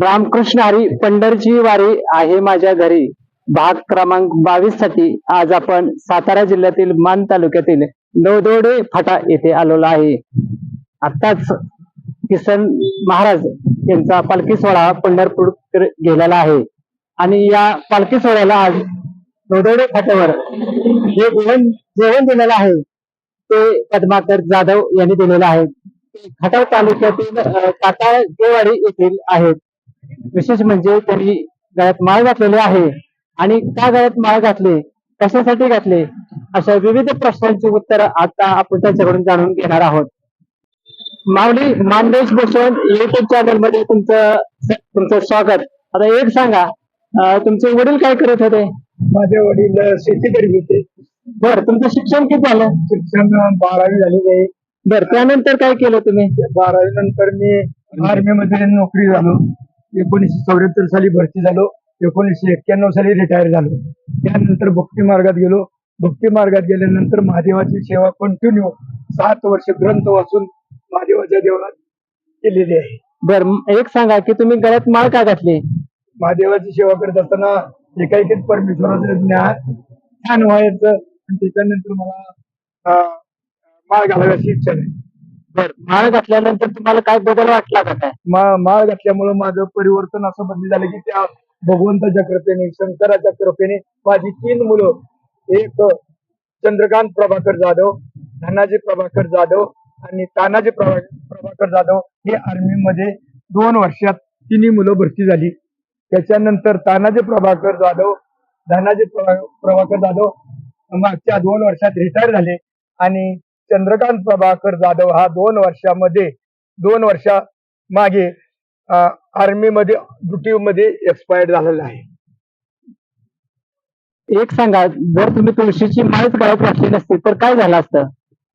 रामकृष्ण हरी पंढरची वारी आहे माझ्या घरी. भाग क्रमांक बावीससाठी आज आपण सातारा जिल्ह्यातील मान तालुक्यातील नवदोडे फाटा येथे आलेलो आहे. आताच किसन महाराज यांचा पालखी सोहळा पंढरपूर गेलेला आहे. आणि या पालखी सोहळ्याला आज नवदोडे फाट्यावर जे जेवण जेवण दिलेलं आहे ते पद्माकर जाधव यांनी दिलेलं आहे. खटाव तालुक्यातील काटा देवाडी येथील आहेत. विशेष म्हणजे त्यांनी गळ्यात माळ घातलेली आहे आणि का गळ्यात माळ घातली कशासाठी घातले अशा विविध प्रश्नांची उत्तर आता आपण त्यांच्याकडून जाणून घेणार आहोत. माऊली मानदेश भूषण युट्यूब चॅनलमध्ये तुमचं तुमचं स्वागत. आता एक सांगा तुमचे वडील काय करत होते? माझे वडील शेती करीत होते. बर तुमचं शिक्षण किती झालं? शिक्षण बारावी झालेले आहे. बर त्यानंतर काय केलं तुम्ही? बारावी नंतर मी आर्मी मध्ये नोकरी झालो. एकोणीसशे चौऱ्याहत्तर साली भरती झालो एकोणीसशे एक्क्याण्णव साली रिटायर झालो. त्यानंतर भक्ती मार्गात गेलो. भक्ती मार्गात गेल्यानंतर महादेवाची सेवा कंटिन्यू सात वर्ष ग्रंथ वाचून महादेवाच्या देवळात केलेली आहे. बर एक सांगा की तुम्ही गळ्यात माळ का घातली? महादेवाची सेवा करत असताना एकाएकीत परमेश्वराचं ज्ञान छान व्हायचं आणि त्याच्यानंतर मला माळ घालाव्याची इच्छा नाही बर माळ घातल्यानंतर तुम्हाला काय बदल वाटला का काय? मा- माळ घातल्यामुळं माझं परिवर्तन असं बदल झालं की त्या भगवंताच्या कृपेने शंकराच्या कृपेने माझी तीन मुलं एक चंद्रकांत प्रभाकर जाधव धनाजी प्रभाकर जाधव आणि तानाजी प्रभा प्रभाकर जाधव हे आर्मीमध्ये दोन वर्षात तिन्ही मुलं भरती झाली. त्याच्यानंतर तानाजी प्रभाकर जाधव धनाजी प्रभा- प्रभाकर जाधव मागच्या दोन वर्षात रिटायर झाले आणि चंद्रकांत प्रभाकर जाधव हा दोन वर्षामध्ये दोन वर्षा मागे आर्मी मध्ये ड्युटी मध्ये एक्सपायर्ड झालेला आहे. एक सांगा जर तुम्ही तुळशीची माळच गळ्यात घातली नसती तर काय झालं असतं?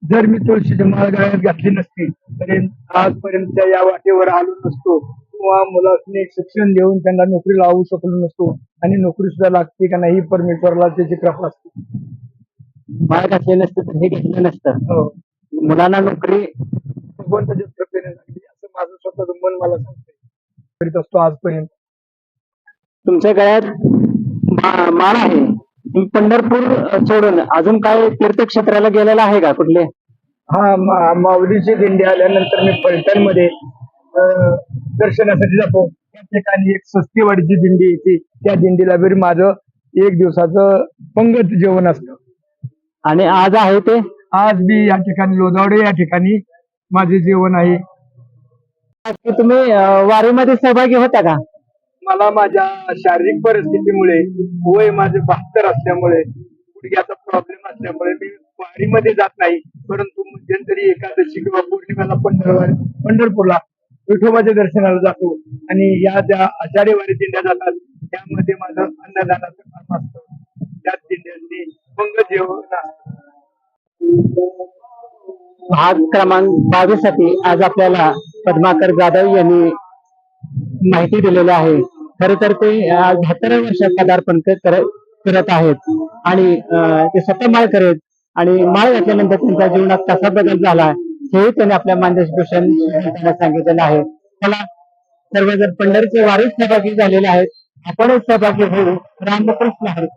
जर मी तुळशीची माळ गळ्यात घातली नसती तरी आजपर्यंत या वाटेवर आलो नसतो किंवा मुलांनी शिक्षण देऊन त्यांना नोकरी लावू शकलो नसतो आणि नोकरी सुद्धा लागते का नाही परमेश्वराला त्याची कृपा असते. माळ घातली नसती तर हे घेतलं नसतं. हो. मुलांना नोकरी कृपेने लागली असं माझं स्वतःच मन मला सांगते करीत असतो आजपर्यंत. तुमच्या गळ्यात माळ आहे. तुम्ही पंढरपूर सोडून अजून काय तीर्थक्षेत्राला गेलेला आहे का कुठले? हा माऊलीची दिंडी आल्यानंतर मी फलटणमध्ये दर्शनासाठी जातो. त्या ठिकाणी एक सस्तीवाडीची दिंडी येते त्या दिंडीला बी माझं एक दिवसाचं पंगत जेवण असतं. आणि आज आहे ते? आज मी या ठिकाणी लोधावडे या ठिकाणी माझे जेवण आहे. तुम्ही अ, वारीमध्ये सहभागी होता का? मला माझ्या शारीरिक परिस्थितीमुळे वय माझे बहात्तर असल्यामुळे गुडघ्याचा प्रॉब्लेम असल्यामुळे मी वारीमध्ये जात नाही. परंतु मध्यंतरी एकादशी किंवा पौर्णिमेला पंढरवार पंढरपूरला विठोबाच्या दर्शनाला जातो. आणि या ज्या आषाढी वारी दिंड्या जातात त्यामध्ये माझं अन्नदानाचं काम असतं. त्याच दिंड्यांनी मंग जेवण असतं. भाग क्रमांक बावीससाठी आज आपल्याला पद्माकर जाधव यांनी माहिती दिलेली आहे. खर तर ते बहात्तराव्या वर्षात पदार्पण करत आहेत. आणि अं, ते स्वतः माळ करत आणि माळ घातल्यानंतर त्यांच्या जीवनात कसा बदल झाला हेही त्यांनी आपल्या मानदेश भूषण सांगितलेलं आहे. मला सर्वजण पंढरीचे वारीच सहभागी झालेले आहेत आपणच सहभागी होऊ. रामकृष्ण हरी.